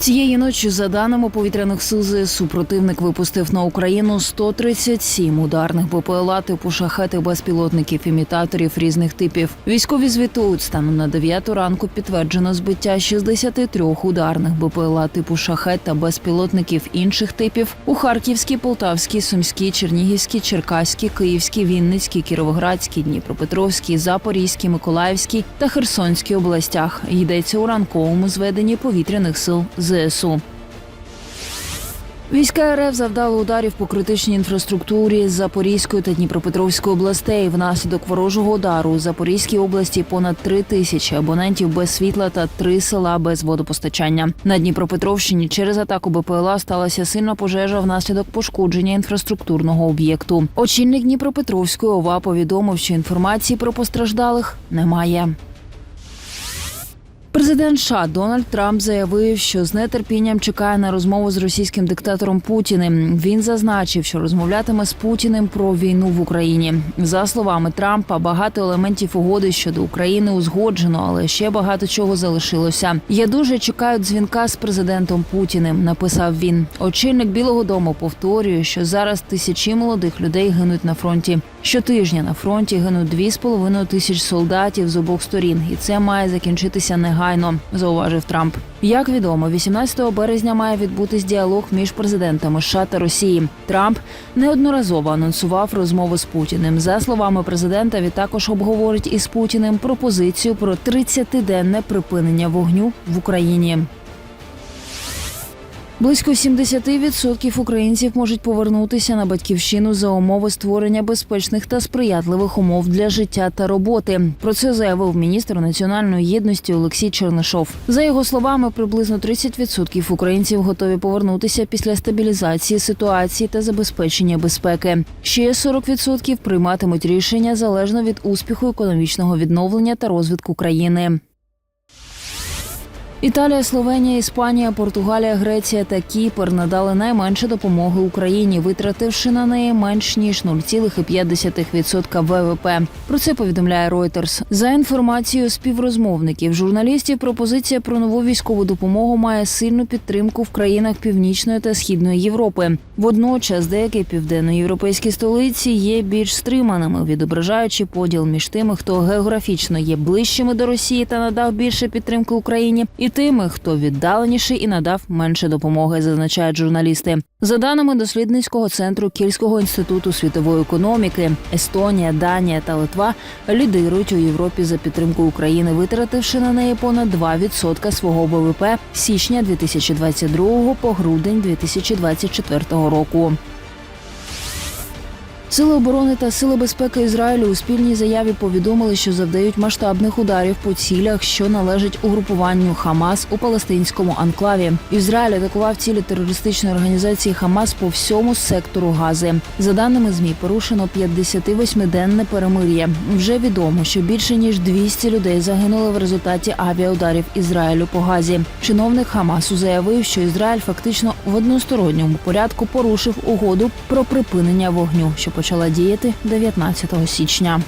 Цієї ночі, за даними повітряних сил ЗСУ, противник випустив на Україну 137 ударних БПЛА типу шахети безпілотників імітаторів різних типів. Військові звітують станом на 9 ранку підтверджено збиття 63 ударних БПЛА типу шахет та безпілотників інших типів у Харківській, Полтавській, Сумській, Чернігівській, Черкаській, Київській, Вінницькій, Кіровоградській, Дніпропетровській, Запорізькій, Миколаївській та Херсонській областях. Йдеться у ранковому зведенні повітряних сил ЗСУ. Війська РФ завдали ударів по критичній інфраструктурі Запорізької та Дніпропетровської областей. Внаслідок ворожого удару у Запорізькій області понад три тисячі абонентів без світла та три села без водопостачання. На Дніпропетровщині через атаку БПЛА сталася сильна пожежа внаслідок пошкодження інфраструктурного об'єкту. Очільник Дніпропетровської ОВА повідомив, що інформації про постраждалих немає. Президент США Дональд Трамп заявив, що з нетерпінням чекає на розмову з російським диктатором Путіним. Він зазначив, що розмовлятиме з Путіним про війну в Україні. За словами Трампа, багато елементів угоди щодо України узгоджено, але ще багато чого залишилося. Я дуже чекаю дзвінка з президентом Путіним. Написав він. Очільник Білого Дому повторює, що зараз тисячі молодих людей гинуть на фронті. Щотижня на фронті гинуть дві з половиною тисяч солдатів з обох сторін, і це має закінчитися негайно, зауважив Трамп. Як відомо, 18 березня має відбутись діалог між президентами США та Росії. Трамп неодноразово анонсував розмову з Путіним. За словами президента, він також обговорить із Путіним пропозицію про 30-денне припинення вогню в Україні. Близько 70% українців можуть повернутися на батьківщину за умови створення безпечних та сприятливих умов для життя та роботи. Про це заявив міністр національної єдності Олексій Чернишов. За його словами, приблизно 30% українців готові повернутися після стабілізації ситуації та забезпечення безпеки. Ще 40% прийматимуть рішення залежно від успіху економічного відновлення та розвитку країни. Італія, Словенія, Іспанія, Португалія, Греція та Кіпр надали найменше допомоги Україні, витративши на неї менш ніж 0,5% ВВП. Про це повідомляє Reuters. За інформацією співрозмовників журналістів, пропозиція про нову військову допомогу має сильну підтримку в країнах Північної та Східної Європи. Водночас деякі південноєвропейські столиці є більш стриманими, відображаючи поділ між тими, хто географічно є ближчими до Росії та надав більше підтримки Україні, і тими, хто віддаленіший і надав менше допомоги, зазначають журналісти. За даними дослідницького центру Кільського інституту світової економіки, Естонія, Данія та Литва лідирують у Європі за підтримку України, витративши на неї понад 2% свого ВВП з січня 2022 по грудень 2024 року. Сили оборони та сили безпеки Ізраїлю у спільній заяві повідомили, що завдають масштабних ударів по цілях, що належать угрупуванню Хамас у палестинському анклаві. Ізраїль атакував цілі терористичної організації Хамас по всьому сектору Гази. За даними змі, порушено 58-денне перемир'я. Вже відомо, що більше ніж 200 людей загинули в результаті авіаударів Ізраїлю по Газі. Чиновник Хамасу заявив, що Ізраїль фактично в односторонньому порядку порушив угоду про припинення вогню, що почала діяти 19 січня.